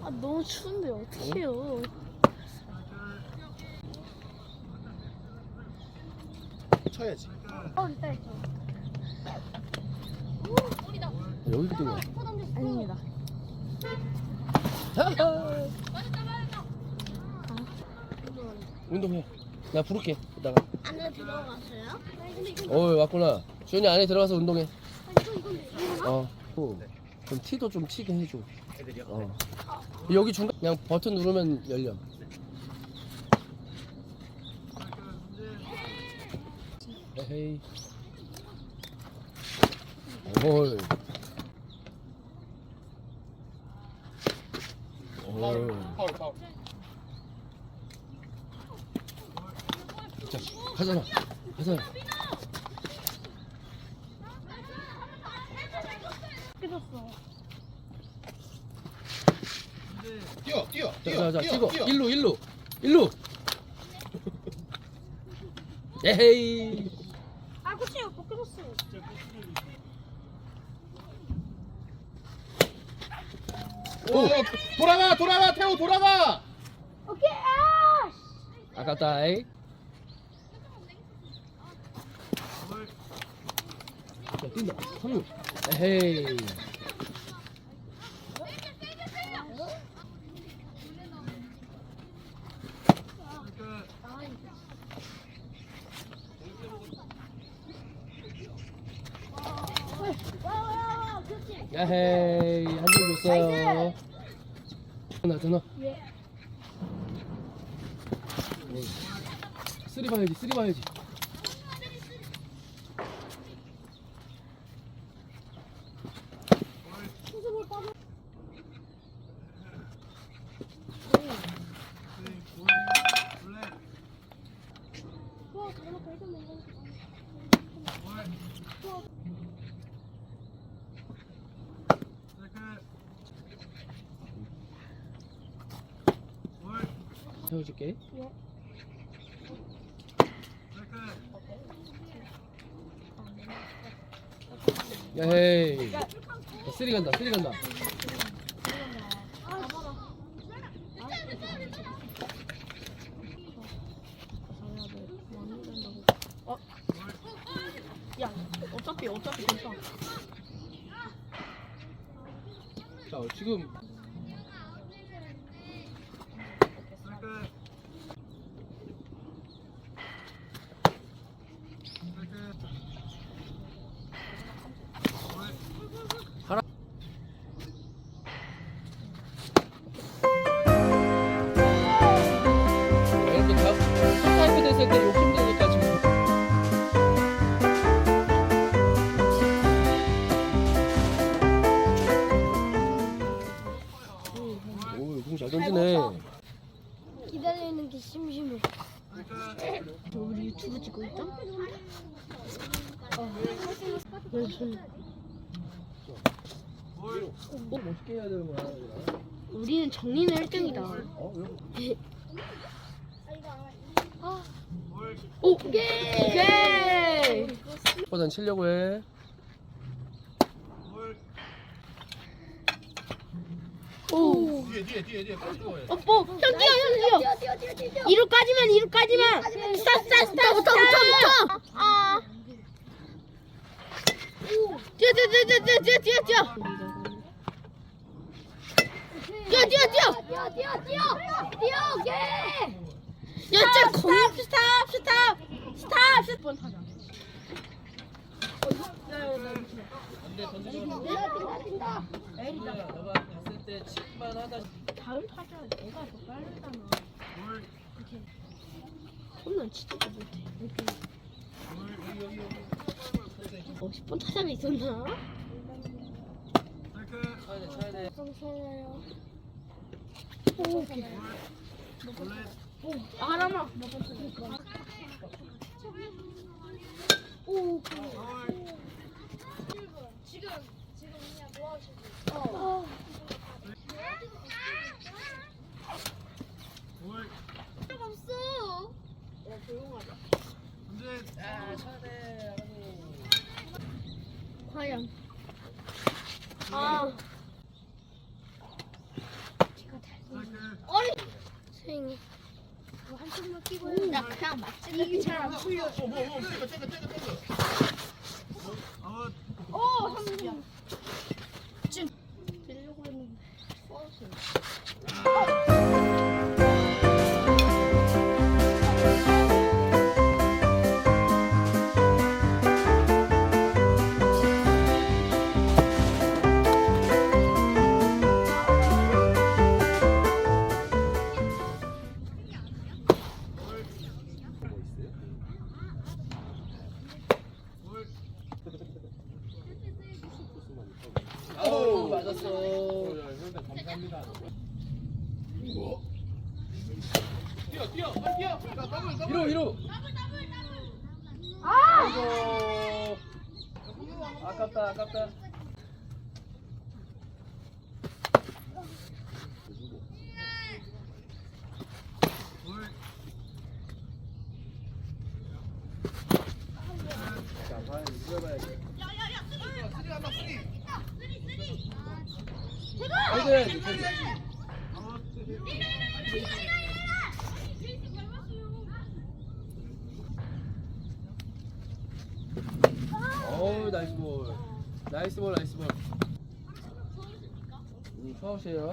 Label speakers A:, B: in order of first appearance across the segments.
A: 아 너무 추운데 어떡해요.
B: 쳐야지.
A: 어 있다 있죠.
B: 여기 뛰고.
A: 아닙니다.
B: 운동해. 나 부를게. 이따가.
A: 안에 들어갔어요?
B: 어 왔구나. 주연이 안에 들어가서 운동해.
A: 이거 이건
B: 어. 어. 그럼 티도 좀 치게 해줘. 어. 여기 중간 그냥 버튼 누르면 열려. 에헤이. 헐. 헐. 자. 가잖아.
A: 깨졌어.
C: 뛰어 뛰어
B: 자,
C: 뛰어
B: 자, 자,
C: 뛰어,
B: 찍어.
C: 뛰어.
B: 일로, 일로, 일로. 에헤이.
A: 아 그치요 벗겨졌어.
C: 오, 돌아가 돌아가 태호 돌아가
A: 오케이 아.
B: 아깝다. 이 자, 뛴다. 성유. 에헤이.
A: 와와
B: 야헤이. 한줄 줬어요. 전화, 전화.
A: 예.
B: 쓰리 봐야지, 쓰리 봐야지.
A: 수습을 빠져. 와 저거 발전 못
B: 세워줄게. 야헤이. 야, 쓰리 간다, 쓰리 간다. 꼭 멋있게 해야 되는 거야. 얘들아.
A: 우리는 정리는 1등이다.
B: 어, 왜?
A: 오케이!
B: 보단 치려고 해.
A: 오!
C: 뒤에 뒤에 뒤에 뒤에 빨리 돼.
A: 어, 뽀! 형 뛰어, 형 뛰어! 이루까지만, 이루까지만! 스탑, 스탑, 스탑! 붙어, 붙어, 붙어! 아! 뛰어, 뛰어, 뛰어, 뛰어, 뛰어, 뛰어, 뛰어! 뛰어, 뛰어, 뛰어!
D: 뛰어 뛰어 뛰어 뛰어 오케이
A: 야, 진짜 겁 스탑, 스탑! 스탑! 스탑! 스탑!
B: 안돼 던지지 마.
D: 뛴다 뛴다
B: 에이야, 너가 봤을 때 칠만 하다.
A: 다음 타자 내가 더 빠르잖아. 홈런 진짜 못해. 어, 10번 타자가 있었나?
B: 쳐야 돼, 쳐야 돼.
A: 아, 하나만. 오,
D: 지금 지금 그냥 뭐 하시고
A: 어.
D: 없어
B: 아, 쳐야 돼.
A: 과연. 아.
D: 어리.
A: 수행이.
D: 한쪽만 끼고 나 그냥 맞지. 이게 잘안 풀려.
C: 어, 뭐, 뭐, 땡겨, 땡겨, 땡겨, 땡겨.
D: 어, 한쪽.
A: 들려고 했는데.
B: 아 어우 나이스 볼. 나이스 볼 나이스 볼. 음, 수아웃이에요.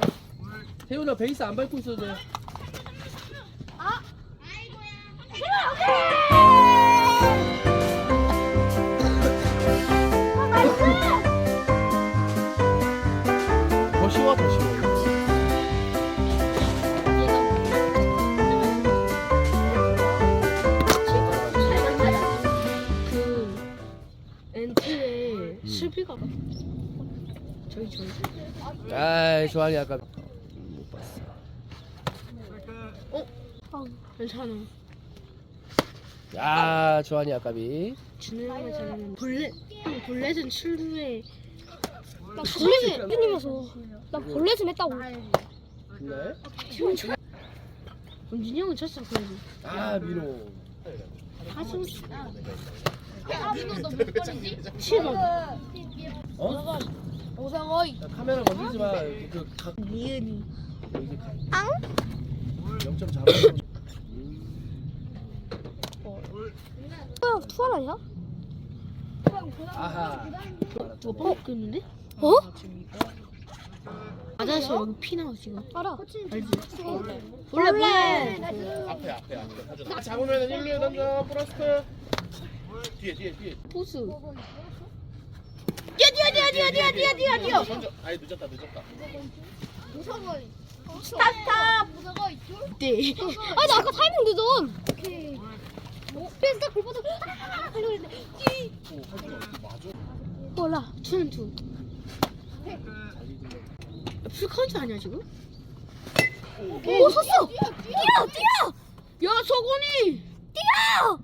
B: 태훈아 베이스 안 밟고 있어도 돼 조한이 아까 못 봤어?
A: 어 괜찮아.
B: 야 조한이 아까비.
A: 준우형이 잘하는 볼넷 형 볼넷은 출루에 나 볼넷은 팬님이어서. 나 볼넷은 했다고.
B: 좋네
A: 지금 저 은진이 형은 쳤어 그래도.
B: 아 미로
A: 하수
D: 아무도 너못 버리지?
A: 7번.
B: 어?
D: 오상어이.
B: 야, 카메라 건들지 마 그각
A: 리은이
B: 여기 각 0점 잡아
A: 형 투할 아니야?
B: 아하
A: 뭐 뽑겠는데? 어? 맞아서 여기 피 나와 지금 알아 알지? 볼넷 볼넷
C: 앞에, 앞에, 앞에. 가져. 잡으면 1루에 던져, 플러스트. 뒤에, 뒤에, 뒤에.
A: 포수 뛰어 뛰어 뛰어 뛰어 뛰어 뛰어 뛰어 뛰어
C: 던져. 아이, 늦었다, 늦었다.
D: 오상어이.
A: 스탑 스탑
D: 오상어이 둘.
A: 네. 아 나 아까 타이밍 늦어
D: 오케이. 뭐? 그래서 딱 골보다 하려고 했는데. 이.
C: 오, 하지마. 맞아.
A: 몰라 투는 투 풀 카운트 아니야 지금? 오 섰어 뛰어 뛰어 야 서건이 뛰어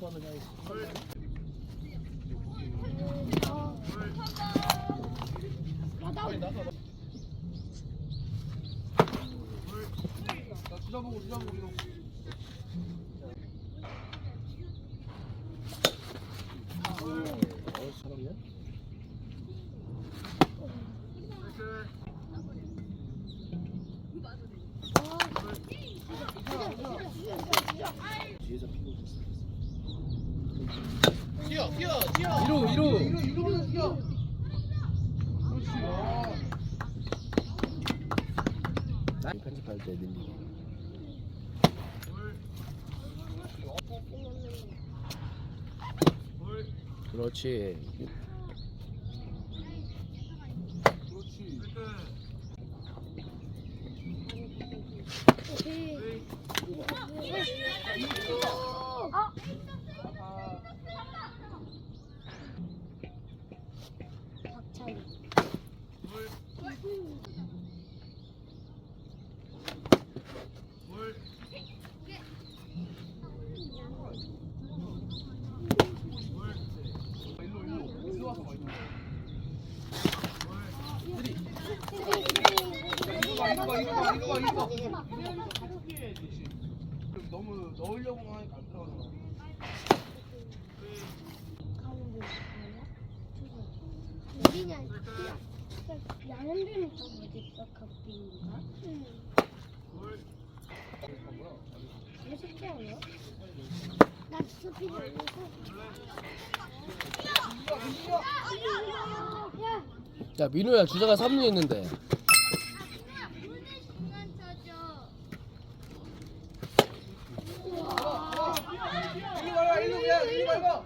B: 나 주자보고 주자보고 이러 어
C: 그?
B: 민호야 주자가 3루 했는데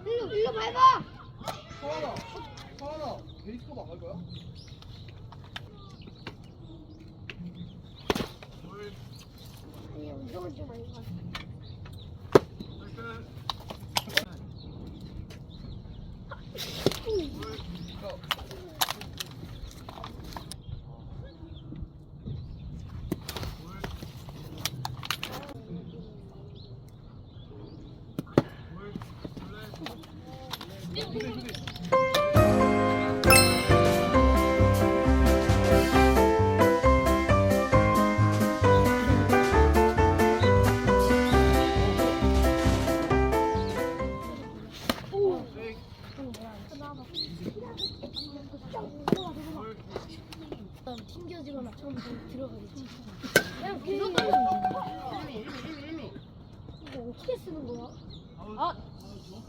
E: 일로 그냥 밟아
D: 일로. 튕겨 어떻게 쓰는 거야? 아,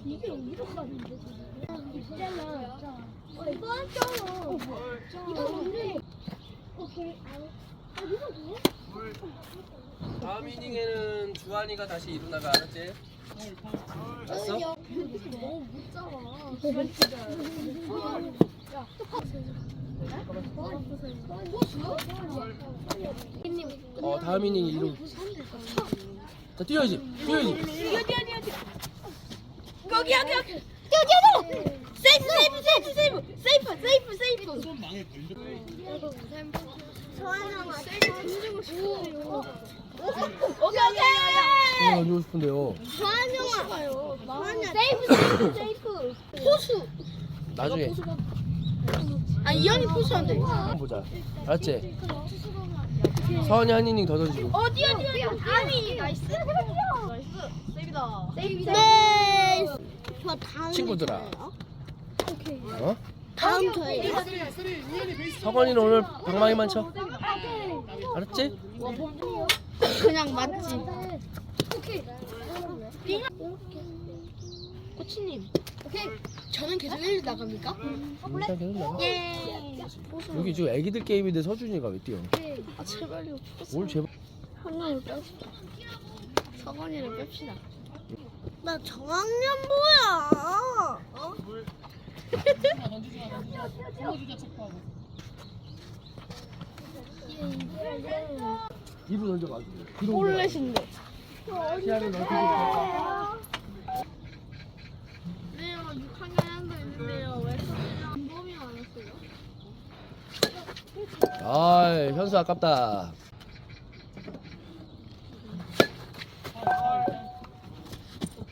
D: 이게 이렇게 가는데 있잖아. 어, 이거 했잖아. 이거 뭔데? 어, 그래. 아, 이거 뭐야?
B: 다음 이닝에는 주한이가 다시 일어나가 알았지? 알았어?
D: 너무 못 잡아. 야,
B: 어 다음 이닝 이름 자 뛰어야지. 뛰어야지.
C: 거기 여기 여기 뛰어 뛰어 뛰어. 세이프 세이프 세이프 세이프. 세이프 세이프 세이프. 오케이 오케이.
B: 어 앉고 싶은데요.
D: 소환형아, 소환형.
C: 세이프 세이프 세이프. 포수.
B: 나중에.
C: 아 이현이 포수한테.
B: 한번 보자. 알았지? 서원이 한 이닝 더 던지고.
C: 어 뛰어 뛰어 뛰어 아니 나이스. 나이스. 세이브다. 세이브
D: 네. 저 다음
B: 친구들아. 어?
D: 다음 저예요.
B: 서건이는 오늘 방망이만 쳐. 알았지?
C: 그냥 맞지.
D: 오케이.
C: 코치님. 오케이 저는 계속 1 나갑니까?
B: 일단 계속 나가
C: 예.
B: 여기 지금 애기들 게임인데 서준이가 왜 뛰어?
C: 아 제발요.
B: 올 제발.
C: 한 명을 뺍시다 서건이를 뺍시다.
D: 나 저학년 뭐야? 어?
B: 뒤로 던져가지고. 뒤로 시야를 넓히고
C: 네요 6학년도 있는데요 왜 서건이랑 봄이 많았어요?
B: 아 현수 아깝다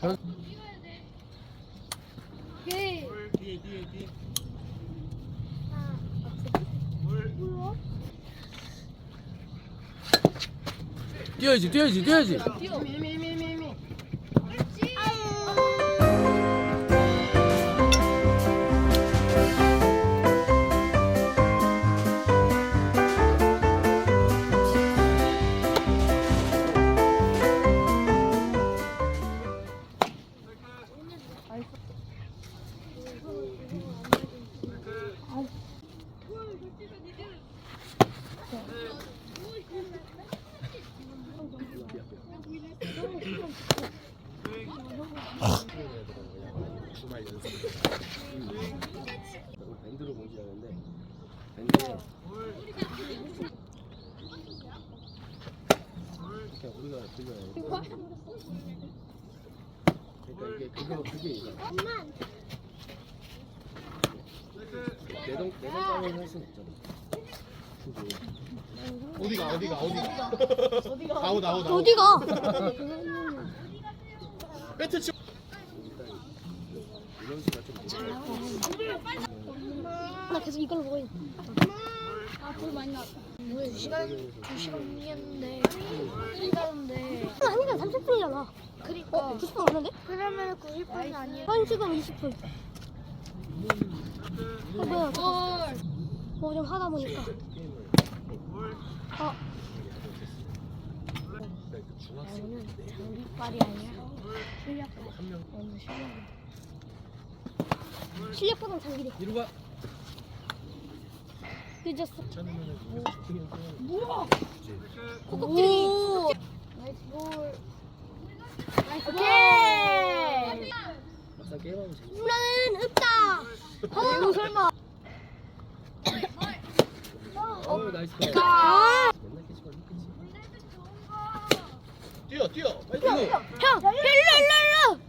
B: 현...
E: 뒤에
B: 뛰어야지 뛰어야지 뛰어야지 밴드로 공지하는데 밴드에 그냥 우리가 들려야 그러니까 이게 그거 그게 이거 내동 내동감을 할 수는 없잖아 그게
E: 어디가 어디가 어디가 아웃 아웃 아웃
D: 어디가?
E: 배트 치
D: 나 계속 이걸로 보고 있어. 아, 불 많이 나왔다. 뭐야 시간 2시간이었는데 시간인데
C: 한 시간 30분이잖아.
D: 그니까
C: 어, 90분 왔는데?
D: 그러면 90분이 아니야
C: 1시간 20분. 어, 뭐야.
D: 헐
C: 뭐좀 하다 보니까. 어,
D: 장비빨이 아니야 실력빨 오늘 실력
C: 실력보다 장기대.
B: 이리 와.
C: 늦었어.
D: 코코끼리
C: 오.
D: 나이스 볼 나이스
C: 오케이.
B: 막상 게임하면 재밌어.
C: 나는 없다. 어, 설마.
B: 어우 나이스.
C: 아.
B: 했겠지.
E: 뛰어 뛰어 빨리 뛰어
C: 형, 일로, 일로, 일로.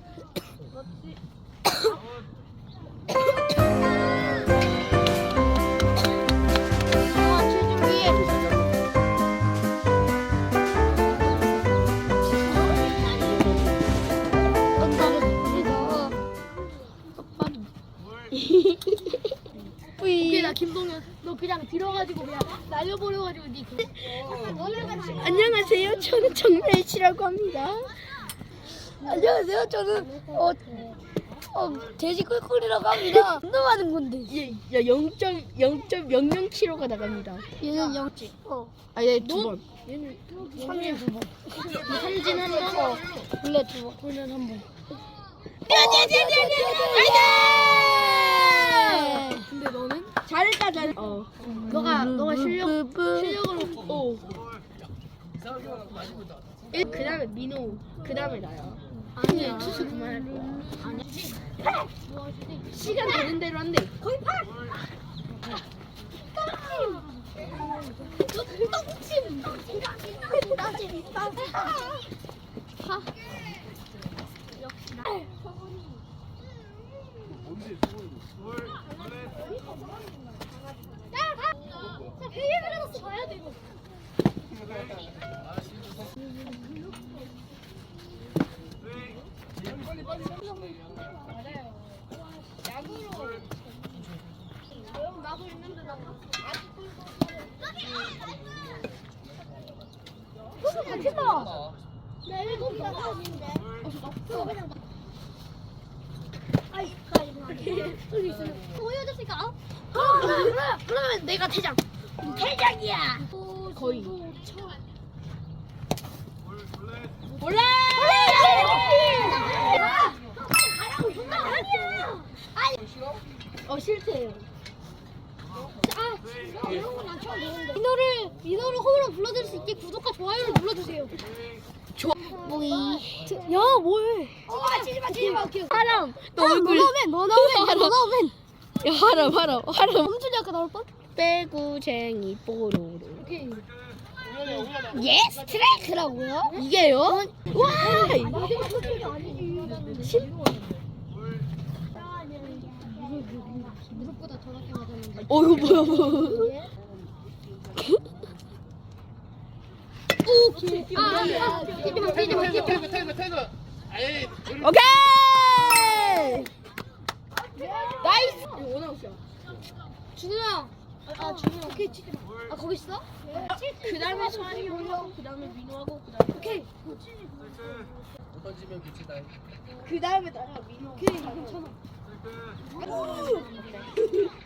D: 나 김동현 너 그냥 들어가지고 그냥 날려버려가지고 니 그...
C: 안녕하세요. 저는 정멸치라고 합니다. 안녕하세요. 저는 어, 어 돼지 꿀꿀이라고 합니다. 운동하는 건데.
A: 얘, 야 0.0.00kg가 나갑니다.
C: 얘는 영치. 어.
A: 아, 얘두 번.
D: 얘는
A: 삼진 두 번.
C: 삼진 한 번. 원래 두 번.
A: 훈련 한 번.
D: 근데 너는
A: 잘했다, 잘했다. 어. 너가 너가 실력 실력으로 오. 일- 그 다음에 민호, 그 다음에 나야. 아니, 투수 그만할 거야. 아니지. 시간 되는 대로 한대. 거의 팔.
D: 회 나 일곱 살 아닌데 그거 그냥 나아 이 가이 소리 있으면 보여줬을까? 그래 그러면 내가 대장 대장이야
A: 거의.
D: 몰라 가라고 아니야
A: 어, 싫대요.
D: 아, 진짜 이런 건난 처음 보는데. 민호를 민호를 홈으로 불러드릴 수 있게 구독과 좋아요를 눌러주세요.
C: 뭐이. 야, 뭐해?
D: 치지마, 치지마, 치지마. 오케이.
A: 하람.
C: 너너
A: 얼굴.
C: 나오면, 너 나오면, 너 나오면.
A: 야, 하람, 하람, 하람.
C: 엄준이 아까 나올 뻔?
A: 빼구쟁이 뽀로로.
D: 오케이.
C: 예, 스트라이크라고요?
A: 이게요? 와!
D: 소식이 아니지. 무릎보다 더 낮게 맞았는데.
A: 어, 이거 뭐야.
D: 아, 아,
E: 태그 태그. 태그 아이
A: 오케이!
D: 나이스. 준우야. 아, 준우야. 오케이, 치지 마. 아, 거기 있어?
A: 그 다음에 서한이 형하고, 그 다음에 민호하고, 그 다음에.
D: 오케이.
B: 못 던지면 교체다.
A: 그 다음에 나야, 민호.
D: 오케이, 괜찮아. 오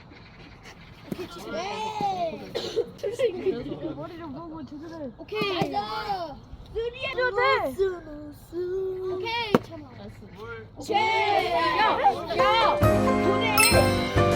D: 케이, 치지마. 네.
C: 머리를 보고 제대로.
D: 오케이.
C: 나이스.
D: 느리해도 돼. 오케이, 참아.
A: 야! 야!
D: 한번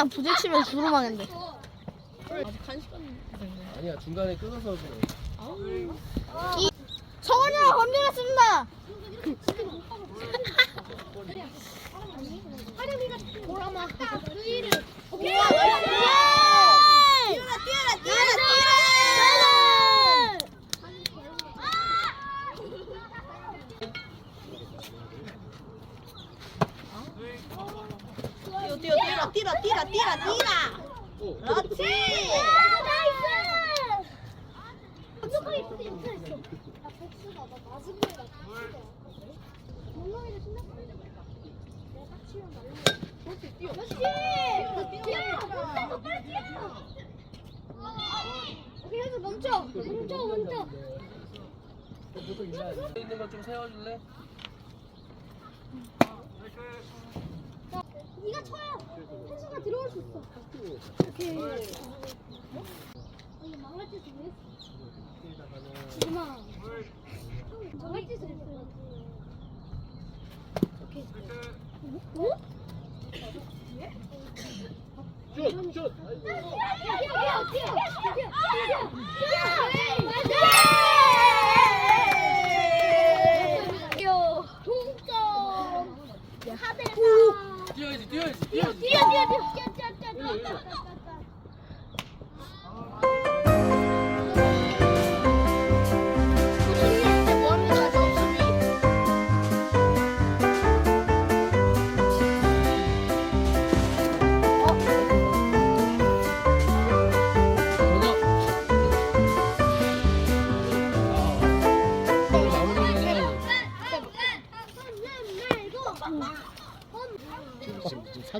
A: 저
C: 그냥 부딪히면 주름하겠는데.
B: 아니야 중간에 끊어서 그래.
C: 성원이가 건드렸습니다.
D: 하림이가 보라마 그 일을 오케이.
C: 뛰어라 뛰어라 뛰어라 뛰어라. 뛰어 뛰어 뛰어 뛰어 뛰어 뛰어 뛰어. 그렇지.
D: 나이스. 어떡하게 있어 있어 있어. 나 복수다 나 맞은 거야. 엉덩이를 신나. 내가 치면 날려. 그렇지 뛰어. 그렇지. 뛰어. 더 빨리 뛰어. 오케이 해서 멈춰. 멈춰 멈춰.
B: 있는 거 좀 세워줄래?
D: 자, 네가 쳐야 현수가 들어올 수 있어. 오케이. 어, 이거 망할 짓을 왜 했어? 지금아. 망할 짓을 했어. 오케이. 어?
E: 슛! 슛!
D: 뛰어, 뛰어, 뛰어, 뛰어, 뛰어, 뛰어.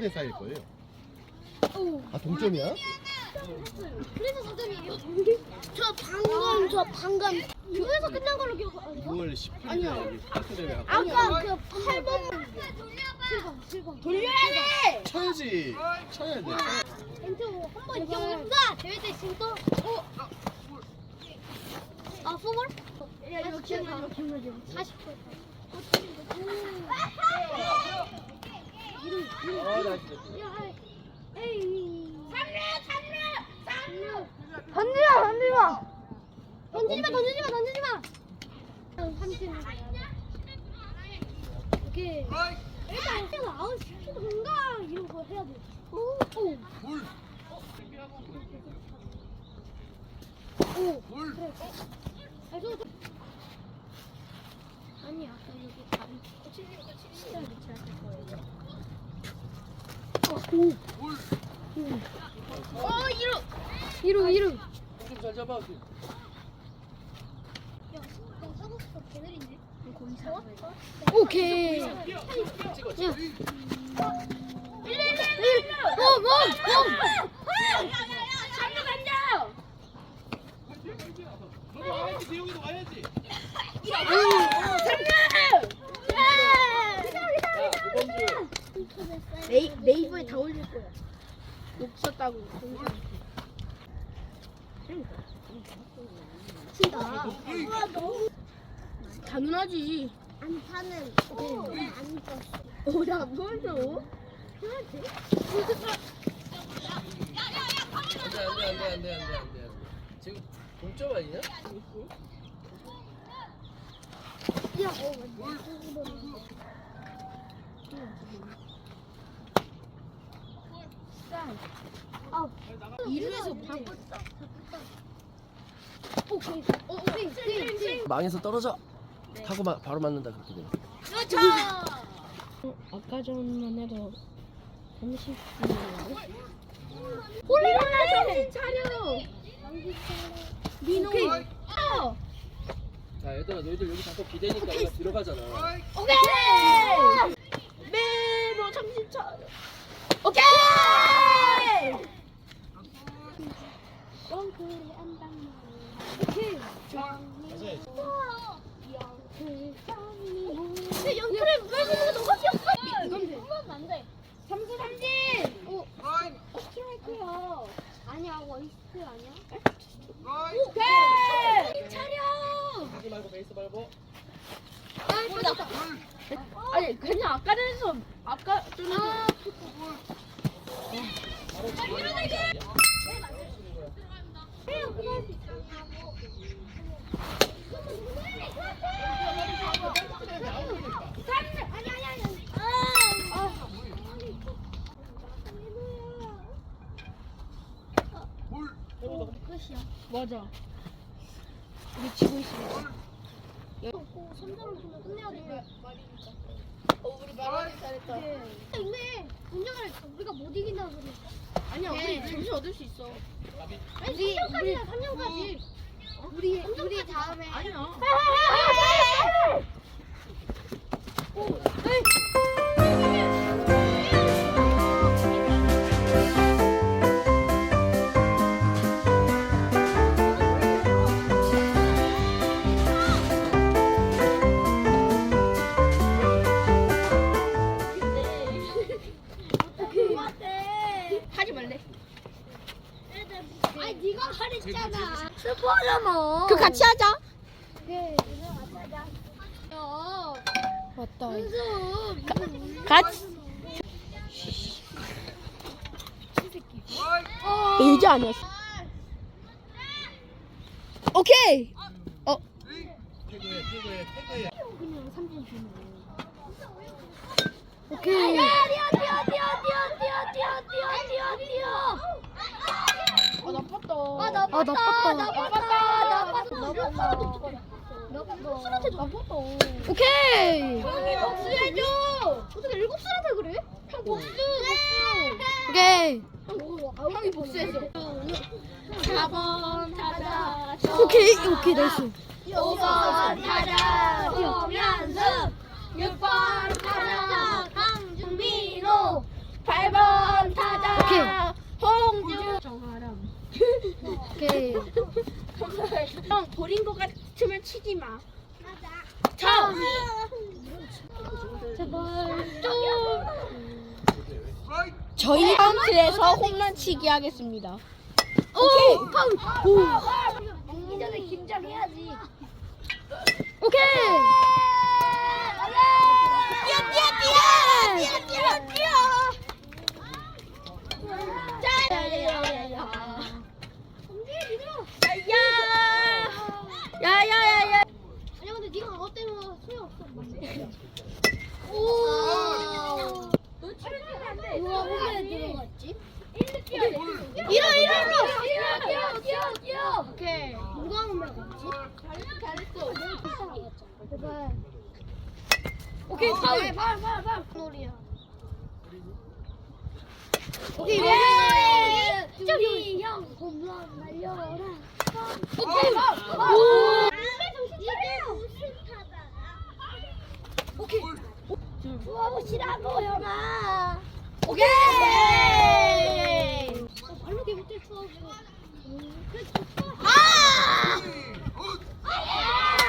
E: 4대 4일 거예요. 아 동점이야?
D: 그래서 사전이에요. 저 방금 저 방금 교에서 끝난 걸로 기억하고
E: 6월 10일에 여기 스타트 대회 하고
D: 아까 그 8번 7번 7번 돌려야 돼.
E: 쳐야지. 쳐야 돼.
D: 엔터 한번 이겨봅니다. 대회 때 진짜 어. 아 포멀? 야 이거 기억나. 40분.
C: 던지마 던지마.
D: 던지지 마, 던지지 마, 던지지 마. 삼진. 오케이. 일단 일단 아웃 시키던가 이런 거 해야 돼. 오, 오. 오. 그래. 아, 저, 저. 아니 아까 여기 다리 될 거예요. 어 이루 이루 이루
B: 좀잘 잡아 지금.
D: 야너 사고 싶어 개들인데 오케이 야 찍어 찍어.
A: 일로 일로 일로 일로 어, 어, 어. 야야야야 간다
E: 너 와야지 대용이도 와야지.
A: 네이, 네이버에 다 올릴 거야. 욕 썼다고.
D: 친다.
A: 당연하지.
D: 안 타는 안 떴어.
A: 오, 나 보여줘.
B: 안돼 안돼 안돼 안돼 안돼 안돼. 지금 동점 아니냐?
D: 야, 어, 맞네. 아,
A: 이루에서 바꿨다.
D: 오케이. 어, 오케이. 띵, 띵.
B: 망해서 떨어져. 하고 마, 바로 맞는다 그렇게 되면.
D: 그렇죠.
A: 아까 전만 해도 30분.
D: 홀리라
A: 정신 차려. 민호. 아!
B: 자 얘들아 너희들 여기 자꾸 기대니까 내가 들어가잖아.
D: 오케이.
A: 민호 정신 차려.
D: 오케이. 연출에 빼주는 거 너무 돼. 이건 안 돼. 아니야 원스트 아니야?
A: 전에 아, 맞아. 우리 지고 있어.
D: 선전을 보면 끝내야 돼.
C: 어, 우리 말하기 잘했다.
D: 근데 운전을 우리가 못 이긴다 소리.
A: 아니야 우리 점수 얻을 수 있어.
D: 아니 3년까지야 3년까지. 우리 우리 다음에
A: 아니야. 하지 같이 하자.
D: 그래 같이 하자. 야,
A: 맞다.
D: 은수.
A: 같이.
D: 형이 복수했어. 4번 타자.
A: 오케이. 오케이 나이스.
D: 5번 타자. 조면수. 6번 타자. 강준민호. 8번 타자. 홍주. 정하람.
A: 오케이. 형 버린 거 같으면 치지 마.
D: 자. 제발 좀.
A: 저희 카운트에서 홈런 치기 하겠습니다.
D: 오케이.
C: 먹기 전에 긴장해야지.
A: 오케이.
C: 뛰어, 뛰어, 뛰어, 뛰어, 뛰어, 뛰어.
A: 야야야야.
D: 아니 근데 네가 그것 때문에 소용없어. 오. 오케이
A: 파울 파울 파울
C: 파울
D: 놀이야.
C: 오케이
D: 예
C: 저기 형 홈런 날려라.
D: 오케이. 파울 오.
C: 오케이. 우와 싫어하고 형아.
A: 오케이.
D: 발로 개 못해 추워가지고 그래 좋다
C: 아! 아예!